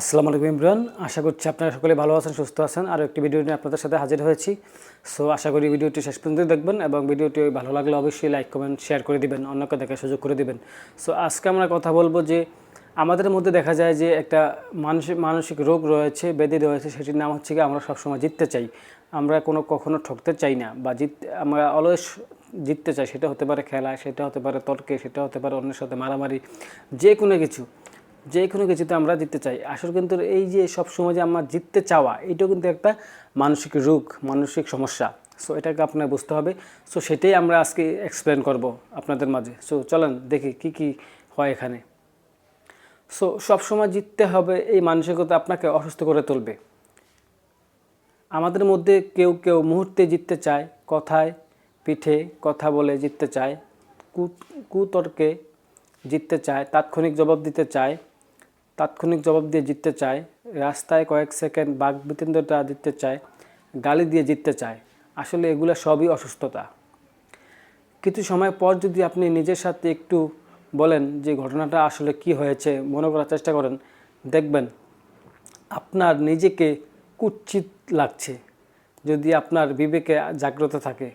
আসসালামু আলাইকুম ইমরান। আশা করছি আপনারা সকলে ভালো আছেন, সুস্থ আছেন। আর একটি ভিডিও নিয়ে আপনাদের সাথে হাজির হয়েছি। সো আশা করি ভিডিওটি শেষ পর্যন্ত দেখবেন এবং ভিডিওটি ভালো লাগলে অবশ্যই লাইক কমেন্ট শেয়ার করে দিবেন, অন্যকে দেখার সুযোগ করে দিবেন। সো আজকে আমরা কথা বলব যে আমাদের মধ্যে দেখা যায় যে একটা মানসিক মানসিক রোগ রয়েছে ব্যাধি রয়েছে, সেটির নাম হচ্ছে কি আমরা সবসময় জিততে চাই। আমরা কোনো কখনো ঠকতে চাই না বা জিত, আমরা অলওয়েজ জিততে চাই। সেটা হতে পারে খেলা, সেটা হতে পারে তর্কে, সেটা হতে পারে অন্যের সাথে মারামারি যে কোনো কিছু। যে কোনো কিছুতে আমরা জিততে চাই। আসলে কিন্তু এই যে সব সময় যে আমরা জিততে চাওয়া, এটাও কিন্তু একটা মানসিক রোগ, মানসিক সমস্যা। সো এটাকে আপনার বুঝতে হবে। সো সেটাই আমরা আজকে এক্সপ্লেন করব আপনাদের মাঝে। সো চলেন দেখি কি কি হয় এখানে। সো সবসময় জিততে হবে, এই মানসিকতা আপনাকে অসুস্থ করে তুলবে। আমাদের মধ্যে কেউ কেউ মুহূর্তে জিততে চায়, কথায় পিঠে কথা বলে জিততে চায় কুতর্কে জিততে চায়, তাৎক্ষণিক জবাব দিতে চায় তাৎক্ষণিক জবাব দিয়ে জিততে চায়, রাস্তায় কয়েক সেকেন্ড বাকবিতণ্ডতা দিতে চায়, গালি দিয়ে জিততে চায়। আসলে এগুলো সবই অসুস্থতা। কিছু সময় পর যদি আপনি নিজের সাথে একটু বলেন যে ঘটনাটা আসলে কি হয়েছে, মনে করার চেষ্টা করেন, দেখবেন আপনার নিজেকে কুৎসিত লাগছে, যদি আপনার বিবেকে জাগ্রত থাকে।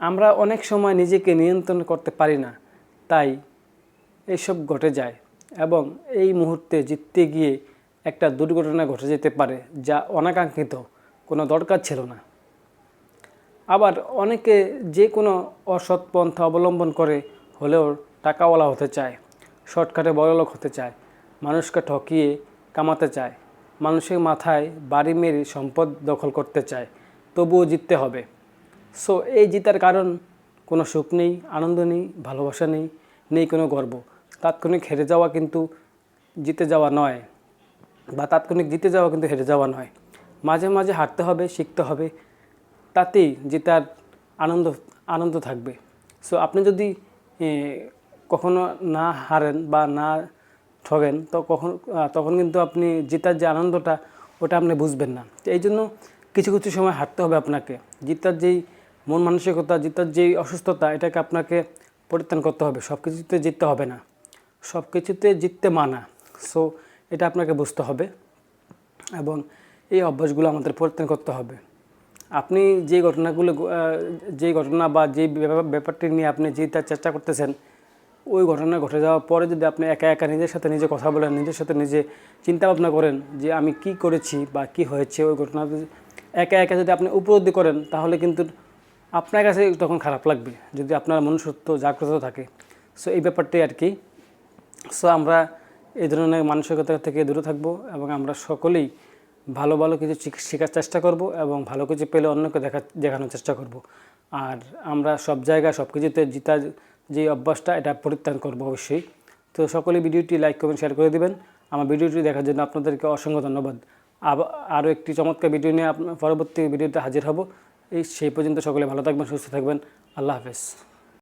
আমরা অনেক সময় নিজেকে নিয়ন্ত্রণ করতে পারি না, তাই এইসব ঘটে যায় এবং এই মুহূর্তে জিততে গিয়ে একটা দুর্ঘটনা ঘটে যেতে পারে যা অনাকাঙ্ক্ষিত, কোনো দরকার ছিল না। আবার অনেকে যে কোনো অসৎ পন্থা অবলম্বন করে হলেও টাকাওয়ালা হতে চায়, শর্টকাটে বড়লোক হতে চায়, মানুষকে ঠকিয়ে কামাতে চায়, মানুষের মাথায় বাড়ি মেরে সম্পদ দখল করতে চায়, তবুও জিততে হবে। সো এই জিতার কারণ কোনো সুখ নেই, আনন্দ নেই, ভালোবাসা নেই নেই কোনো গর্ব। তাৎক্ষণিক হেরে যাওয়া কিন্তু জিতে যাওয়া নয় বা তাৎক্ষণিক জিতে যাওয়া কিন্তু হেরে যাওয়া নয়। মাঝে মাঝে হারতে হবে, শিখতে হবে, তাতেই জেতার আনন্দ আনন্দ থাকবে। সো আপনি যদি কখনো না হারেন বা না ঠগেন, তো কখন তখন কিন্তু আপনি জেতার যে আনন্দটা, ওটা আপনি বুঝবেন না। এই জন্য কিছু কিছু সময় হারতে হবে আপনাকে। জিতার যেই মন মানসিকতা, জিতার যেই অসুস্থতা, এটাকে আপনাকে পরিত্রাণ করতে হবে। সব কিছুতে জিততে হবে না। সব কিছুতে জিততে মানা। সো এটা আপনাকে বুঝতে হবে এবং এই অভ্যাসগুলো আমাদের পরিত্রাণ করতে হবে। আপনি যে ঘটনাগুলো যে ঘটনা বা যে ব্যাপার- ব্যাপারটি নিয়ে আপনি জেতার চেষ্টা করতেছেন, ওই ঘটনা ঘটে যাওয়ার পরে যদি আপনি একা একা নিজের সাথে নিজে কথা বলেন, নিজের সাথে নিজে চিন্তা ভাবনা করেন যে আমি কি করেছি বা কি হয়েছে, ওই ঘটনা একা একা যদি আপনি উপলব্ধি করেন, তাহলে কিন্তু আপনার কাছে তখন খারাপ লাগবে, যদি আপনার মনুষ্যত্ব জাগ্রত থাকে। সো এই ব্যাপারটাই আর কি সো আমরা এই ধরনের মানসিকতা থেকে দূরে থাকব এবং আমরা সকলেই ভালো ভালো কিছু শেখার চেষ্টা করব এবং ভালো কিছু পেলে অন্যকে দেখা, দেখানোর চেষ্টা করব। আর আমরা সব জায়গায় সব কিছুতে জিতার যে অভ্যাসটা, এটা পরিত্যাগ করব অবশ্যই। তো সকলে ভিডিওটি লাইক, কমেন্ট শেয়ার করে দিবেন। আমার ভিডিওটি দেখার জন্য আপনাদেরকে অসংখ্য ধন্যবাদ। আরও একটি চমৎকার ভিডিও নিয়ে পরবর্তী ভিডিওতে হাজির হব। এই, সেই পর্যন্ত সকলে ভালো থাকবেন, সুস্থ থাকবেন। আল্লাহ হাফেজ।